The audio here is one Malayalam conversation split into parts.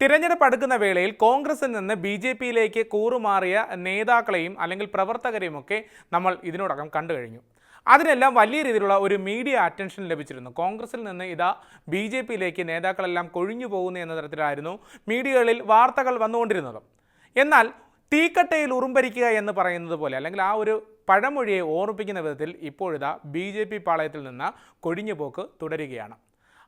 തിരഞ്ഞെടുപ്പ് അടുക്കുന്ന വേളയിൽ കോൺഗ്രസിൽ നിന്ന് ബി ജെ പിയിലേക്ക് കൂറുമാറിയ നേതാക്കളെയും അല്ലെങ്കിൽ പ്രവർത്തകരെയും ഒക്കെ നമ്മൾ ഇതിനോടകം കണ്ടു കഴിഞ്ഞു. അതിനെല്ലാം വലിയ രീതിയിലുള്ള ഒരു മീഡിയ അറ്റൻഷൻ ലഭിച്ചിരുന്നു. കോൺഗ്രസിൽ നിന്ന് ഇതാ ബി ജെ പിയിലേക്ക് നേതാക്കളെല്ലാം കൊഴിഞ്ഞു പോകുന്നു എന്ന തരത്തിലായിരുന്നു മീഡിയകളിൽ വാർത്തകൾ വന്നുകൊണ്ടിരുന്നത്. എന്നാൽ തീക്കട്ടയിൽ ഉറുമ്പരിക്കുക എന്ന് പറയുന്നത് പോലെ അല്ലെങ്കിൽ ആ ഒരു പഴമൊഴിയെ ഓർമ്മിപ്പിക്കുന്ന വിധത്തിൽ ഇപ്പോഴിതാ ബി ജെ പി പാളയത്തിൽ നിന്ന് കൊഴിഞ്ഞുപോക്ക് തുടരുകയാണ്.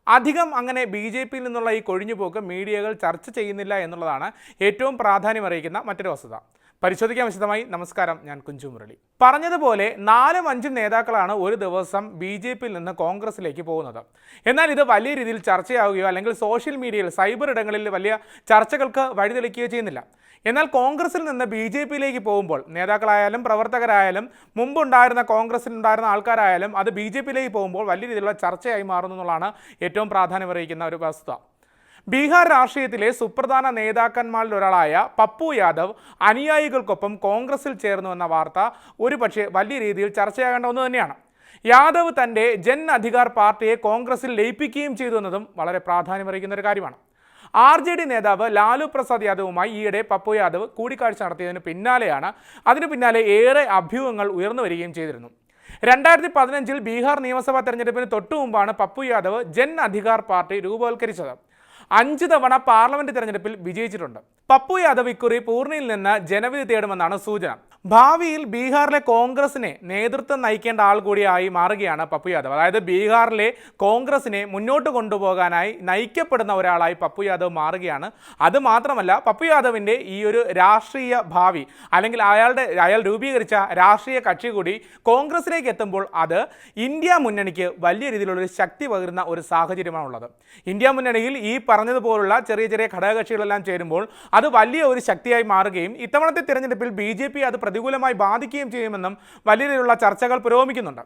അധികം അങ്ങനെ ബി ജെ പിയിൽ നിന്നുള്ള ഈ കൊഴിഞ്ഞുപോക്ക് മീഡിയകൾ ചർച്ച ചെയ്യുന്നില്ല എന്നുള്ളതാണ് ഏറ്റവും പ്രാധാന്യമറിയിക്കുന്ന മറ്റൊരു വസ്തുത. പരിശോധിക്കാൻ വിശദമായി നമസ്കാരം ഞാൻ കുഞ്ചു മുരളി. പറഞ്ഞതുപോലെ നാലും അഞ്ചും നേതാക്കളാണ് ഒരു ദിവസം ബി ജെ പിയിൽ നിന്ന് കോൺഗ്രസിലേക്ക് പോകുന്നത്. എന്നാൽ ഇത് വലിയ രീതിയിൽ ചർച്ചയാവുകയോ അല്ലെങ്കിൽ സോഷ്യൽ മീഡിയയിൽ സൈബർ ഇടങ്ങളിൽ വലിയ ചർച്ചകൾക്ക് വഴിതെളിക്കുകയോ ചെയ്യുന്നില്ല. എന്നാൽ കോൺഗ്രസിൽ നിന്ന് ബി ജെ പിയിലേക്ക് പോകുമ്പോൾ നേതാക്കളായാലും പ്രവർത്തകരായാലും മുമ്പുണ്ടായിരുന്ന കോൺഗ്രസിലുണ്ടായിരുന്ന ആൾക്കാരായാലും അത് ബി ജെ പിയിലേക്ക് പോകുമ്പോൾ വലിയ രീതിയിലുള്ള ചർച്ചയായി മാറുന്നു എന്നുള്ളതാണ് ഏറ്റവും പ്രാധാന്യമറിയിക്കുന്ന ഒരു വസ്തുത. ബീഹാർ രാഷ്ട്രീയത്തിലെ സുപ്രധാന നേതാക്കന്മാരിൽ ഒരാളായ പപ്പു യാദവ് അനുയായികൾക്കൊപ്പം കോൺഗ്രസിൽ ചേർന്നു എന്ന വാർത്ത ഒരുപക്ഷെ വലിയ രീതിയിൽ ചർച്ചയാകേണ്ട ഒന്ന് തന്നെയാണ്. യാദവ് തന്റെ ജൻ അധികാർ പാർട്ടിയെ കോൺഗ്രസിൽ ലയിപ്പിക്കുകയും ചെയ്തു എന്നതും വളരെ പ്രാധാന്യമറിയിക്കുന്ന ഒരു കാര്യമാണ്. ആർ ജെ ഡി നേതാവ് ലാലു പ്രസാദ് യാദവുമായി ഈയിടെ പപ്പു യാദവ് കൂടിക്കാഴ്ച നടത്തിയതിന് പിന്നാലെയാണ് അതിന് പിന്നാലെ ഏറെ അഭ്യൂഹങ്ങൾ ഉയർന്നു വരികയും ചെയ്തിരുന്നു. രണ്ടായിരത്തി പതിനഞ്ചിൽ ബീഹാർ നിയമസഭാ തെരഞ്ഞെടുപ്പിന് തൊട്ടു മുമ്പാണ് പപ്പു യാദവ് ജൻ അധികാർ പാർട്ടി രൂപവൽക്കരിച്ചത്. അഞ്ച് തവണ പാർലമെന്റ് തെരഞ്ഞെടുപ്പിൽ വിജയിച്ചിട്ടുണ്ട്. പപ്പു യാദവ് ഇക്കുറി പൂർണിയിൽ നിന്ന് ജനവിധി തേടുമെന്നാണ് സൂചന. ഭാവിയിൽ ബീഹാറിലെ കോൺഗ്രസിനെ നേതൃത്വം നയിക്കേണ്ട ആൾ കൂടിയായി മാറുകയാണ് പപ്പു യാദവ്. അതായത് ബീഹാറിലെ കോൺഗ്രസിനെ മുന്നോട്ട് കൊണ്ടുപോകാനായി നയിക്കപ്പെടുന്ന ഒരാളായി പപ്പു യാദവ് മാറുകയാണ്. അത് മാത്രമല്ല പപ്പു യാദവിന്റെ ഈ ഒരു രാഷ്ട്രീയ ഭാവി അല്ലെങ്കിൽ അയാളുടെ അയാൾ രൂപീകരിച്ച രാഷ്ട്രീയ കക്ഷി കൂടി കോൺഗ്രസിലേക്ക് എത്തുമ്പോൾ അത് ഇന്ത്യ മുന്നണിക്ക് വലിയ രീതിയിലുള്ള ഒരു ശക്തി പകരുന്ന ഒരു സാഹചര്യമാണുള്ളത്. ഇന്ത്യ മുന്നണിയിൽ ഈ പറഞ്ഞതുപോലുള്ള ചെറിയ ചെറിയ ഘടകകക്ഷികളെല്ലാം ചേരുമ്പോൾ അത് വലിയ ഒരു ശക്തിയായി മാറുകയും ഇത്തവണത്തെ തിരഞ്ഞെടുപ്പിൽ ബി അത് പ്രതികൂലമായി ബാധിക്കുകയും ചെയ്യുമെന്നും വലിയ രീതിയിലുള്ള ചർച്ചകൾ പുരോഗമിക്കുന്നുണ്ട്.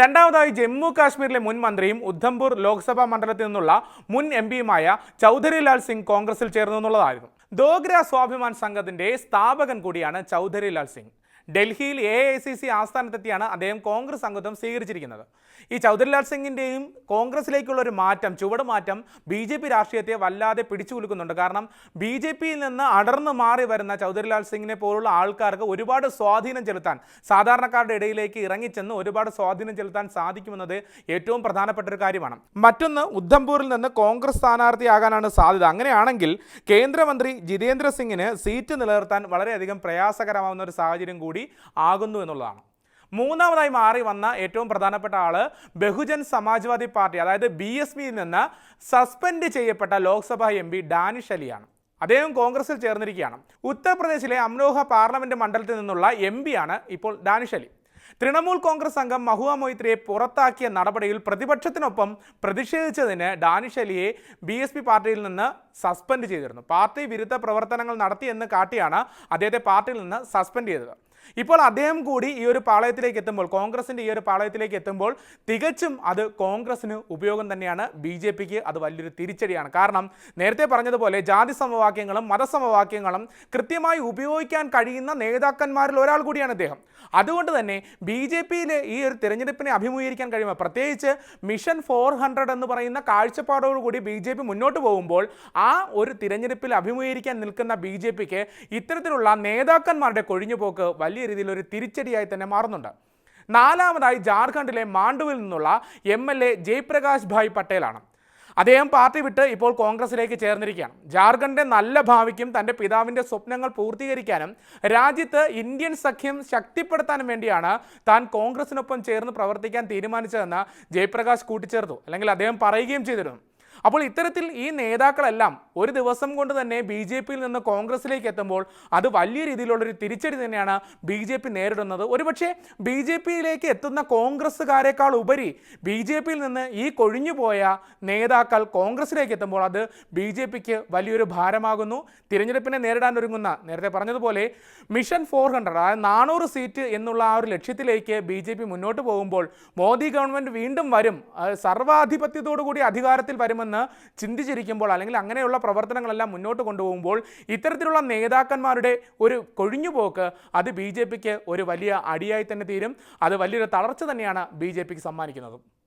രണ്ടാമതായി ജമ്മു കാശ്മീരിലെ മുൻ മന്ത്രിയും ഉദ്ധംപൂർ ലോക്സഭാ മണ്ഡലത്തിൽ നിന്നുള്ള മുൻ എം പിയുമായ ചൗധരിലാൽ സിംഗ് കോൺഗ്രസിൽ ചേർന്നു എന്നുള്ളതായിരുന്നു. ദോഗ്ര സ്വാഭിമാൻ സംഘത്തിന്റെ സ്ഥാപകൻ കൂടിയാണ് ചൗധരി ലാൽ സിംഗ്. ഡൽഹിയിൽ എ ഐ സി സി ആസ്ഥാനത്തെത്തിയാണ് അദ്ദേഹം കോൺഗ്രസ് അംഗത്വം സ്വീകരിച്ചിരിക്കുന്നത്. ഈ ചൗധരിലാൽ സിംഗിന്റെയും കോൺഗ്രസിലേക്കുള്ള ഒരു മാറ്റം ചുവടുമാറ്റം ബി ജെ പി രാഷ്ട്രീയത്തെ വല്ലാതെ പിടിച്ചു കുലുക്കുന്നുണ്ട്. കാരണം ബി ജെ പിയിൽ നിന്ന് അടർന്നു മാറി വരുന്ന ചൗധരിലാൽ സിംഗിനെ പോലുള്ള ആൾക്കാർക്ക് ഒരുപാട് സ്വാധീനം ചെലുത്താൻ സാധാരണക്കാരുടെ ഇടയിലേക്ക് ഇറങ്ങിച്ചെന്ന് ഒരുപാട് സ്വാധീനം ചെലുത്താൻ സാധിക്കുമെന്നത് ഏറ്റവും പ്രധാനപ്പെട്ട ഒരു കാര്യമാണ്. മറ്റൊന്ന് ഉദ്ധംപൂരിൽ നിന്ന് കോൺഗ്രസ് സ്ഥാനാർത്ഥിയാകാനാണ് സാധ്യത. അങ്ങനെയാണെങ്കിൽ കേന്ദ്രമന്ത്രി ജിതേന്ദ്ര സിംഗിന് സീറ്റ് നിലനിർത്താൻ വളരെയധികം പ്രയാസകരമാവുന്ന ഒരു സാഹചര്യം കൂടി ആകുന്നു എന്നുള്ളതാണ്. മൂന്നാമതായി മാറി വന്ന ഏറ്റവും പ്രധാനപ്പെട്ട ആൾ ബഹുജൻ സമാജ്വാദി പാർട്ടി അതായത് ബി എസ് പിയിൽ നിന്ന് സസ്പെൻഡ് ചെയ്യപ്പെട്ട ലോക്സഭാ എം പി ഡാനിഷ് അലിയാണ്. അദ്ദേഹം കോൺഗ്രസിൽ ചേർന്നിരിക്കുകയാണ്. ഉത്തർപ്രദേശിലെ അംരോഹ പാർലമെന്റ് മണ്ഡലത്തിൽ നിന്നുള്ള എം ആണ് ഇപ്പോൾ ഡാനിഷ് അലി. തൃണമൂൽ കോൺഗ്രസ് അംഗം മഹുവ മൊയ്ത്രിയെ പുറത്താക്കിയ നടപടിയിൽ പ്രതിപക്ഷത്തിനൊപ്പം പ്രതിഷേധിച്ചതിന് ഡാനിഷ് അലിയെ ബി എസ് പി പാർട്ടിയിൽ നിന്ന് സസ്പെൻഡ് ചെയ്തിരുന്നു. പാർട്ടി വിരുദ്ധ പ്രവർത്തനങ്ങൾ നടത്തിയെന്ന് കാട്ടിയാണ് അദ്ദേഹത്തെ പാർട്ടിയിൽ നിന്ന് സസ്പെൻഡ് ചെയ്തത്. ഇപ്പോൾ അദ്ദേഹം കൂടി ഈ ഒരു പാളയത്തിലേക്ക് എത്തുമ്പോൾ കോൺഗ്രസിന്റെ ഈ ഒരു പാളയത്തിലേക്ക് എത്തുമ്പോൾ തികച്ചും അത് കോൺഗ്രസിന് ഉപയോഗം തന്നെയാണ് ബി ജെ പിക്ക് അത് വലിയൊരു തിരിച്ചടിയാണ്. കാരണം നേരത്തെ പറഞ്ഞതുപോലെ ജാതി സമവാക്യങ്ങളും മതസമവാക്യങ്ങളും കൃത്യമായി ഉപയോഗിക്കാൻ കഴിയുന്ന നേതാക്കന്മാരിൽ ഒരാൾ കൂടിയാണ് അദ്ദേഹം അതുകൊണ്ട് തന്നെ ബി ജെ പിയിലെ ഈ ഒരു തിരഞ്ഞെടുപ്പിനെ അഭിമുഖീകരിക്കാൻ കഴിയുമ്പോൾ പ്രത്യേകിച്ച് മിഷൻ ഫോർ ഹൺഡ്രഡ് എന്ന് പറയുന്ന കാഴ്ചപ്പാടോടുകൂടി ബി ജെ പി മുന്നോട്ട് പോകുമ്പോൾ ആ ഒരു തിരഞ്ഞെടുപ്പിൽ അഭിമുഖീകരിക്കാൻ നിൽക്കുന്ന ബി ജെ പിക്ക് ഇത്തരത്തിലുള്ള നേതാക്കന്മാരുടെ കൊഴിഞ്ഞുപോക്ക് രീതിയിൽ ഒരു തിരിച്ചടിയായി തന്നെ മാറുന്നുണ്ട്. നാലാമതായി ജാർഖണ്ഡിലെ മാണ്ഡുവിൽ നിന്നുള്ള M L A Jaiprakash Bhai പട്ടേലാണ്. അദ്ദേഹം പാർട്ടി വിട്ട് ഇപ്പോൾ കോൺഗ്രസിലേക്ക് ചേർന്നിരിക്കുകയാണ്. ജാർഖണ്ഡിന്റെ നല്ല ഭാവിക്കും തന്റെ പിതാവിന്റെ സ്വപ്നങ്ങൾ പൂർത്തീകരിക്കാനും രാജ്യത്ത് ഇന്ത്യൻ സഖ്യം ശക്തിപ്പെടുത്താനും വേണ്ടിയാണ് താൻ കോൺഗ്രസിനൊപ്പം ചേർന്ന് പ്രവർത്തിക്കാൻ തീരുമാനിച്ചതെന്ന് ജയപ്രകാശ് കൂട്ടിച്ചേർത്തു. അല്ലെങ്കിൽ അദ്ദേഹം പറയുകയും ചെയ്തിരുന്നു. അപ്പോൾ ഇത്തരത്തിൽ ഈ നേതാക്കളെല്ലാം ഒരു ദിവസം കൊണ്ട് തന്നെ ബി ജെ പിയിൽ നിന്ന് കോൺഗ്രസിലേക്ക് എത്തുമ്പോൾ അത് വലിയ രീതിയിലുള്ളൊരു തിരിച്ചടി തന്നെയാണ് ബി ജെ പി നേരിടുന്നത്. ഒരുപക്ഷെ ബി ജെ പിയിലേക്ക് എത്തുന്ന കോൺഗ്രസ്സുകാരെക്കാൾ ഉപരി ബി ജെ പിയിൽ നിന്ന് ഈ കൊഴിഞ്ഞുപോയ നേതാക്കൾ കോൺഗ്രസിലേക്ക് എത്തുമ്പോൾ അത് ബി ജെ പിക്ക് വലിയൊരു ഭാരമാകുന്നു. തിരഞ്ഞെടുപ്പിനെ നേരിടാൻ ഒരുങ്ങുന്ന നേരത്തെ പറഞ്ഞതുപോലെ മിഷൻ ഫോർ ഹൺഡ്രഡ് അതായത് നാനൂറ് സീറ്റ് എന്നുള്ള ആ ഒരു ലക്ഷ്യത്തിലേക്ക് ബി ജെ പി മുന്നോട്ട് പോകുമ്പോൾ മോദി ഗവൺമെന്റ് വീണ്ടും വരും. സർവാധിപത്യത്തോടുകൂടി സർവാധിപത്യത്തോടു കൂടി അധികാരത്തിൽ വരുമെന്ന് ചിന്തിച്ചിരിക്കുമ്പോൾ അല്ലെങ്കിൽ അങ്ങനെയുള്ള പ്രവർത്തനങ്ങളെല്ലാം മുന്നോട്ട് കൊണ്ടുപോകുമ്പോൾ ഇത്തരത്തിലുള്ള നേതാക്കന്മാരുടെ ഒരു കൊഴിഞ്ഞുപോക്ക് അത് ബി ഒരു വലിയ അടിയായി തന്നെ തീരും. അത് വലിയൊരു തളർച്ച തന്നെയാണ് ബി സമ്മാനിക്കുന്നത്.